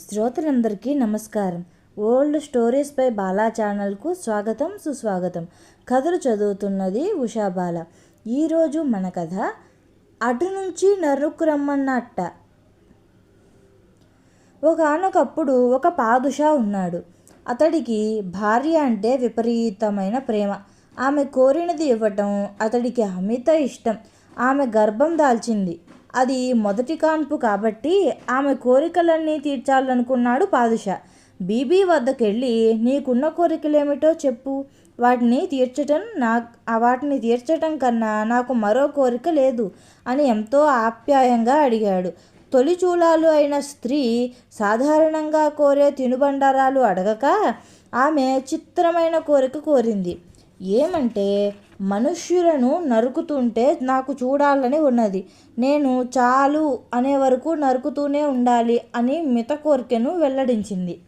శ్రోతలందరికీ నమస్కారం. Old stories by Bala ఛానల్కు స్వాగతం సుస్వాగతం. కథలు చదువుతున్నది ఉషా బాల. ఈరోజు మన కథ అటు నుంచి నరుక్కు రమ్మన్నట్ట. ఒకనొకప్పుడు ఒక పాదుషా ఉన్నాడు. అతడికి భార్య అంటే విపరీతమైన ప్రేమ. ఆమె కోరినది ఇవ్వటం అతడికి అమిత ఇష్టం. ఆమె గర్భం దాల్చింది. అది మొదటి కాన్పు కాబట్టి ఆమె కోరికలన్నీ తీర్చాలనుకున్నాడు పాదుషా. బీబీ వద్దకెళ్ళి నీకున్న కోరికలేమిటో చెప్పు. వాటిని తీర్చటం నా వాటిని తీర్చటం కన్నా నాకు మరో కోరిక లేదు అని ఎంతో ఆప్యాయంగా అడిగాడు. తొలి చూలాలు అయిన స్త్రీ సాధారణంగా కోరే తినుబండారాలు అడగక ఆమె చిత్రమైన కోరిక కోరింది. ఏమంటే మనుష్యులను నరుకుతుంటే నాకు చూడాలని ఉన్నది. నేను చాలు అనే వరకు నరుకుతూనే ఉండాలి అని మిత కోరికను వెల్లడించింది.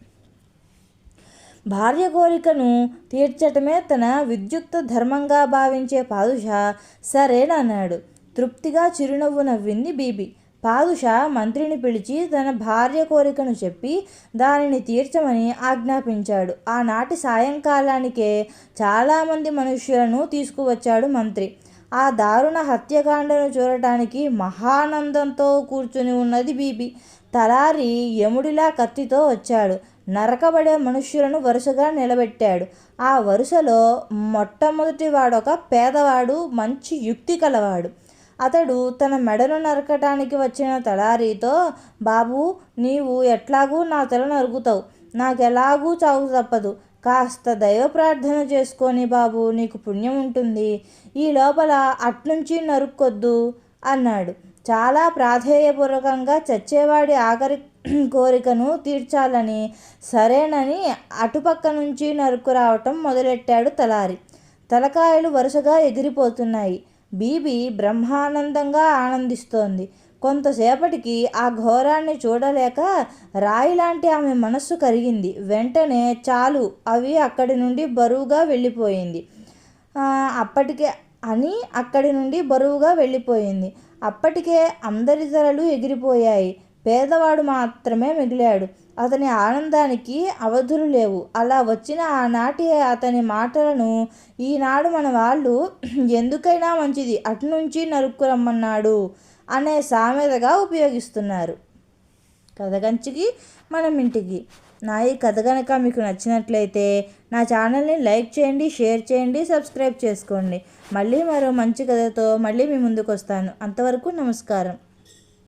భార్య కోరికను తీర్చటమే తన విద్యుక్త ధర్మంగా భావించే పాదుషా సరేనన్నాడు. తృప్తిగా చిరునవ్వు నవ్వింది బీబీ. పాదుషా మంత్రిని పిలిచి తన భార్య కోరికను చెప్పి దానిని తీర్చమని ఆజ్ఞాపించాడు. ఆనాటి సాయంకాలానికే చాలామంది మనుష్యులను తీసుకువచ్చాడు మంత్రి. ఆ దారుణ హత్యకాండను చూడటానికి మహానందంతో కూర్చుని ఉన్నది బీబీ. తలారి యముడిలా కత్తితో వచ్చాడు. నరకబడే మనుష్యులను వరుసగా నిలబెట్టాడు. ఆ వరుసలో మొట్టమొదటి వాడొక పేదవాడు మంచి యుక్తి కలవాడు. అతడు తన మెడను నరకటానికి వచ్చిన తలారితో బాబు నీవు ఎట్లాగూ నా తల నరుకుతావు. నాకెలాగూ చావు తప్పదు. కాస్త దైవ ప్రార్థన చేసుకొని బాబు నీకు పుణ్యం ఉంటుంది. ఈ లోపల అట్నుంచి నరుక్కొద్దు అన్నాడు. చాలా ప్రాధేయపూర్వకంగా చచ్చేవాడి ఆఖరి కోరికను తీర్చాలని సరేనని అటుపక్క నుంచి నరుకు రావటం మొదలెట్టాడు తలారి. తలకాయలు వరుసగా ఎగిరిపోతున్నాయి. బీబీ బ్రహ్మానందంగా ఆనందిస్తోంది. కొంతసేపటికి ఆ ఘోరాన్ని చూడలేక రాయి లాంటి ఆమె మనస్సు కరిగింది. వెంటనే చాలు అవి అక్కడి నుండి బరువుగా వెళ్ళిపోయింది. అప్పటికే అని అక్కడి నుండి బరువుగా వెళ్ళిపోయింది. అప్పటికే అందరి ధరలు ఎగిరిపోయాయి. పేదవాడు మాత్రమే మిగిలాడు. అతని ఆనందానికి అవధులు లేవు. అలా వచ్చిన ఆనాటి అతని మాటలను ఈనాడు మన వాళ్ళు ఎందుకైనా మంచిది. అటు నుంచి నరుక్కు రమ్మన్నాడు అనే సామెతగా ఉపయోగిస్తున్నారు. కథ కంచికి మనం ఇంటికి. నా ఈ కథ కనుక మీకు నచ్చినట్లయితే నా ఛానల్ని లైక్ చేయండి షేర్ చేయండి సబ్స్క్రైబ్ చేసుకోండి. మళ్ళీ మరో మంచి కథతో మళ్ళీ మీ ముందుకు వస్తాను అంతవరకు నమస్కారం.